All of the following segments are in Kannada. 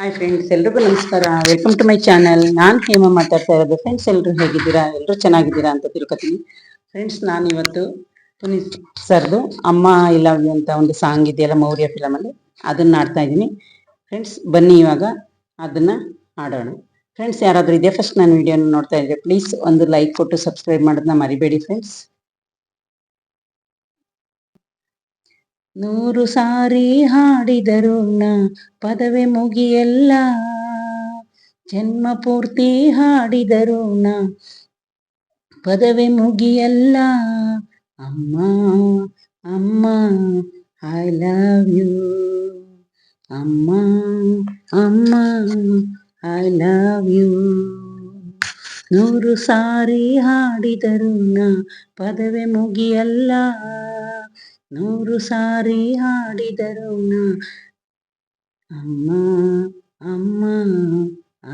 ಹಾಯ್ ಫ್ರೆಂಡ್ಸ್ ಎಲ್ರಿಗೂ ನಮಸ್ಕಾರ. ವೆಲ್ಕಮ್ ಟು ಮೈ ಚಾನಲ್ ನಾನು ಹೇಮ ಮಾತಾಡ್ತಾ ಇರೋದು. ಫ್ರೆಂಡ್ಸ್ ಎಲ್ಲರೂ ಹೇಗಿದ್ದೀರಾ? ಎಲ್ಲರೂ ಚೆನ್ನಾಗಿದ್ದೀರಾ ಅಂತ ತಿಳ್ಕೊತೀನಿ. ಫ್ರೆಂಡ್ಸ್ ನಾನು ಇವತ್ತು ಪುನೀತ್ ಸರ್ದು ಅಮ್ಮ ಇಲ್ಲ ಅಂತ ಒಂದು ಸಾಂಗ್ ಇದೆಯಲ್ಲ, ಮೌರ್ಯ ಫಿಲಮಲ್ಲಿ ಅದನ್ನ ಆಡ್ತಾ ಇದ್ದೀನಿ. ಫ್ರೆಂಡ್ಸ್ ಬನ್ನಿ ಇವಾಗ ಅದನ್ನ ಆಡೋಣ ಫ್ರೆಂಡ್ಸ್ ಯಾರಾದರೂ ಇದೆಯಾ? ಫಸ್ಟ್ ನಾನು ವಿಡಿಯೋನ ನೋಡ್ತಾ ಇದ್ರೆ ಪ್ಲೀಸ್ ಒಂದು ಲೈಕ್ ಕೊಟ್ಟು ಸಬ್ಸ್ಕ್ರೈಬ್ ಮಾಡೋದನ್ನ ಮರಿಬೇಡಿ ಫ್ರೆಂಡ್ಸ್ ನೂರು ಸಾರಿ ಹಾಡಿದರು ನಾ ಪದವೆ ಮುಗಿಯಲ್ಲ. ಜನ್ಮ ಪೂರ್ತಿ ಹಾಡಿದರು ನಾ ಪದವೆ ಮುಗಿಯಲ್ಲ. ಅಮ್ಮ ಅಮ್ಮ ಐ ಲವ್ ಯು ಅಮ್ಮ ಅಮ್ಮ ಐ ಲವ್ ಯು ನೂರು ಸಾರಿ ಹಾಡಿದರು ನಾ ಪದವೆ ಮುಗಿಯಲ್ಲ. ನೂರು ಸಾರಿ ಹಾಡಿದರು ನಾ ಅಮ್ಮ ಅಮ್ಮ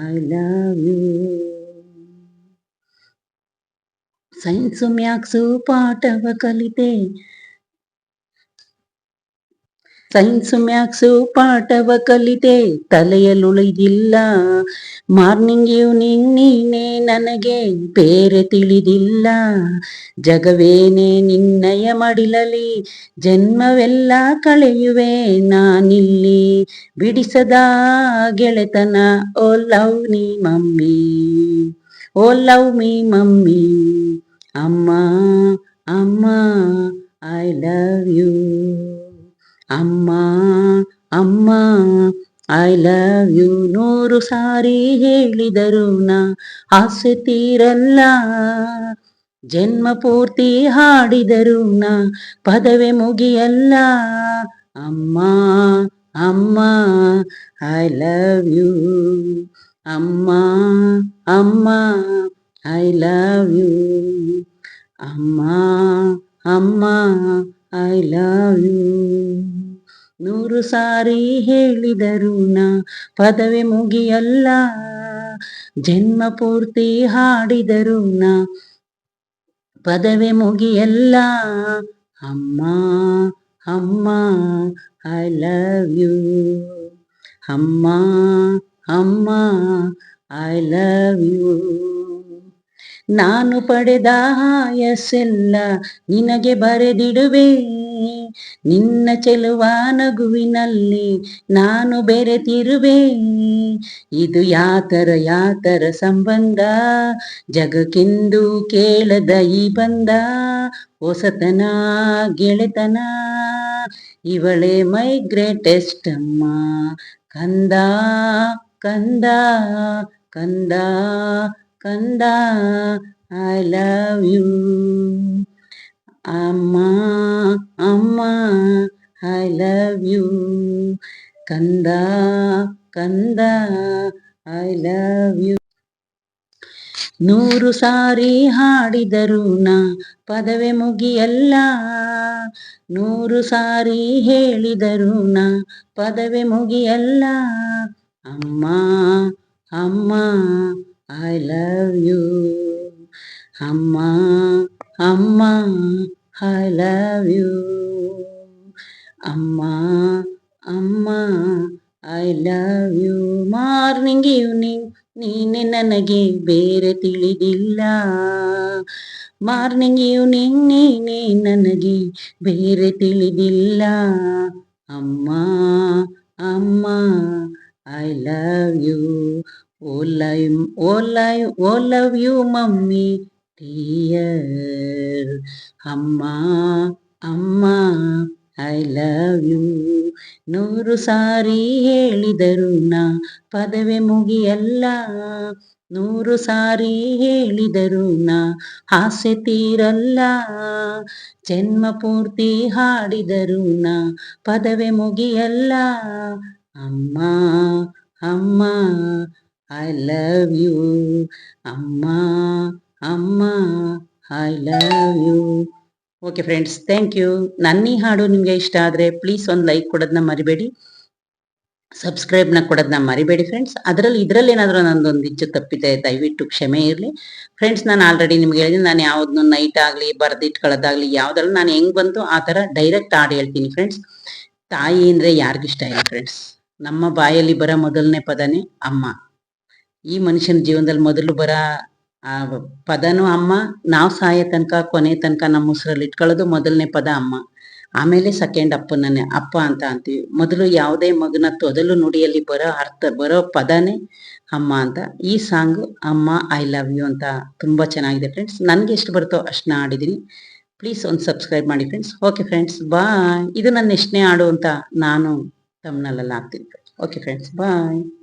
I love you science maths ಪಾಠವ ಕಲಿತೆ. ಸೈನ್ಸು ಮ್ಯಾಕ್ಸು ಪಾಠವ ಕಲಿತೆ ತಲೆಯಲ್ಲುಳಿದಿಲ್ಲ. ಮಾರ್ನಿಂಗ್ ಈವ್ನಿಂಗ್ ನೀನೇ ನನಗೆ ಬೇರೆ ತಿಳಿದಿಲ್ಲ. ಜಗವೇನೆ ನಿನ್ನಯ ಮಡಿಲಲಿ, ಜನ್ಮವೆಲ್ಲ ಕಳೆಯುವೆ ನಾನಿಲ್ಲಿ. ಬಿಡಿಸದ ಗೆಳೆತನ, ಓ ಲವ್ ನೀ ಮಮ್ಮಿ, ಓ ಲವ್ ಮೀ ಮಮ್ಮಿ. ಅಮ್ಮ ಅಮ್ಮ, ಐ ಲವ್ ಯು. ಅಮ್ಮ ಅಮ್ಮ ಐ ಲವ್ ಯು ನೂರು ಸಾರಿ ಹೇಳಿದರು ನಾ ಆಸೆ ತೀರಲ್ಲ. ಜನ್ಮ ಪೂರ್ತಿ ಹಾಡಿದರು ನಾ ಪದವೇ ಮುಗಿಯಲ್ಲ. ಅಮ್ಮ ಅಮ್ಮ ಐ ಲವ್ ಯು ಅಮ್ಮ ಅಮ್ಮ ಐ ಲವ್ ಯು ಅಮ್ಮ ಅಮ್ಮ ಐ ಲವ್ ಯು ನೂರು ಸಾರಿ ಹೇಳಿದರು ನ, ಪದವೆ ಮುಗಿಯಲ್ಲ. ಜನ್ಮ ಪೂರ್ತಿ ಹಾಡಿದರು ನಾ, ಪದವೆ ಮುಗಿಯಲ್ಲ. ಅಮ್ಮ ಅಮ್ಮ ಐ ಲವ್ ಯು ಅಮ್ಮ ಅಮ್ಮ ಐ ಲವ್ ಯು ನಾನು ಪಡೆದ ಆಯಸ್ಸೆಲ್ಲ ನಿನಗೆ ಬರೆದಿಡುವೆ. ನಿನ್ನ ಚೆಲುವ ನಗುವಿನಲ್ಲಿ ನಾನು ಬೆರೆತಿರುವೆ. ಇದು ಯಾತರ ಯಾತರ ಸಂಬಂಧ? ಜಗಕ್ಕೆಂದು ಕೇಳದ ಈ ಬಂದ ಹೊಸತನ, ಗೆಳೆತನ. ಇವಳೆ ಮೈ ಗ್ರೇಟೆಸ್ಟ್ ಅಮ್ಮ. ಕಂದ ಕಂದ ಕಂದ. ಕಂದ ಐ ಲವ್ ಯು ಅಮ್ಮ ಅಮ್ಮ ಐ ಲವ್ ಯು ಕಂದ ಕಂದ ಐ ಲವ್ ಯು ನೂರು ಸಾರಿ ಹಾಡಿದರು ನಾ ಪದವೆ ಮುಗಿಯಲ್ಲ. ನೂರು ಸಾರಿ ಹೇಳಿದರು ನಾ ಪದವೆ ಮುಗಿಯಲ್ಲ. ಅಮ್ಮ ಅಮ್ಮ ಐ ಲವ್ ಯು ಅಮ್ಮ ಅಮ್ಮ ಐ ಲವ್ ಯು ಅಮ್ಮ ಅಮ್ಮ I love you morning evening ನೀನೆ ನನಗೆ ಬೇರೆ ತಿಳಿದಿಲ್ಲ ಮಾರ್ನಿಂಗ್ ಈವ್ನಿಂಗ್ ನೀನೆ ನನಗೆ ಬೇರೆ ತಿಳಿದಿಲ್ಲ ಅಮ್ಮ ಅಮ್ಮ ಐ ಲವ್ ಯು ಓ ಲೈ ಓ ಲವ್ ಯು ಮಮ್ಮಿ ಟಿಯರ್ ಅಮ್ಮ ಅಮ್ಮ, ಐ ಲವ್ ಯು. ನೂರು ಸಾರಿ ಹೇಳಿದರು ನಾ, ಪದವೆ ಮುಗಿಯಲ್ಲ. ನೂರು ಸಾರಿ ಹೇಳಿದರು ನಾ ಆಸೆ ತೀರಲ್ಲ. ಜನ್ಮ ಪೂರ್ತಿ ಹಾಡಿದರು ನಾ, ಪದವೆ ಮುಗಿಯಲ್ಲ. ಅಮ್ಮ ಅಮ್ಮ ಐ ಲವ್ ಯು ಅಮ್ಮ ಅಮ್ಮ I love you okay friends thank you ನನ್ನ ಈ ಹಾಡು ನಿಮಗೆ ಇಷ್ಟ ಆದರೆ ಪ್ಲೀಸ್ ಒಂದು ಲೈಕ್ ಕೊಡೋದನ್ನ ಮರಿಬೇಡಿ ಸಬ್ಸ್ಕ್ರೈಬ್ನ ಕೊಡೋದನ್ನ ಮರಿಬೇಡಿ ಫ್ರೆಂಡ್ಸ್ ಅದರಲ್ಲಿ ಇದರಲ್ಲಿ ಏನಾದರೂ ನಂದೊಂದು ಇಚ್ಚು ತಪ್ಪಿದೆ ದಯವಿಟ್ಟು ಕ್ಷಮೆ ಇರಲಿ ಫ್ರೆಂಡ್ಸ್ ನಾನು ಆಲ್ರೆಡಿ ನಿಮ್ಗೆ ಹೇಳಿದ್ದೀನಿ ನಾನು ಯಾವ್ದನ್ನು ನೈಟ್ ಆಗಲಿ ಬರೆದಿಟ್ಕೊಳ್ಳೋದಾಗಲಿ ಯಾವ್ದ್ರಲ್ಲಿ ನಾನು ಹೆಂಗ್ ಬಂತು ಆ ಥರ ಡೈರೆಕ್ಟ್ ಹಾಡು ಹೇಳ್ತೀನಿ ಫ್ರೆಂಡ್ಸ್ ತಾಯಿ ಅಂದರೆ ಯಾರಿಗಿಷ್ಟ ಇಲ್ಲ ಫ್ರೆಂಡ್ಸ್ ನಮ್ಮ ಬಾಯಲ್ಲಿ ಬರೋ ಮೊದಲನೇ ಪದನೇ ಅಮ್ಮ ಈ ಮನುಷ್ಯನ ಜೀವನದಲ್ಲಿ ಮೊದಲು ಬರ, ಆ, ಪದನು ಅಮ್ಮ, ನಾವು ಸಾಯೋ ತನಕ, ಕೊನೆ ತನಕ ನಮ್ಮ ಉಸಿರಲ್ಲಿ ಇಟ್ಕೊಳ್ಳೋದು ಮೊದಲನೇ ಪದ ಅಮ್ಮ. ಆಮೇಲೆ ಸೆಕೆಂಡ್ ಅಪ್ಪನನ್ನೇ, ಅಪ್ಪ ಅಂತ ಅಂತೀವಿ. ಮೊದಲು ಯಾವುದೇ ಮಗನ ತೊದಲು ನುಡಿಯಲ್ಲಿ ಬರೋ ಅರ್ಥ, ಬರೋ ಪದನೇ ಅಮ್ಮ ಅಂತ. ಈ ಸಾಂಗ್ ಅಮ್ಮ ಐ ಲವ್ ಯು ಅಂತ ತುಂಬಾ ಚೆನ್ನಾಗಿದೆ ಫ್ರೆಂಡ್ಸ್ ನನಗೆ ಎಷ್ಟು ಬರುತ್ತೋ ಅಷ್ಟನ್ನ ಆಡಿದ್ದೀನಿ ಪ್ಲೀಸ್ ಒಂದು ಸಬ್ಸ್ಕ್ರೈಬ್ ಮಾಡಿ ಫ್ರೆಂಡ್ಸ್ ಓಕೆ ಫ್ರೆಂಡ್ಸ್ ಬಾಯ್ ಇದು ನನ್ನ ಎಷ್ಟನೇ ಹಾಡು ಅಂತ ನಾನು ತಮ್ಮನಲ್ಲೆಲ್ಲ ಹಾಕ್ತೀನಿ. ಓಕೆ ಫ್ರೆಂಡ್ಸ್ ಬಾಯ್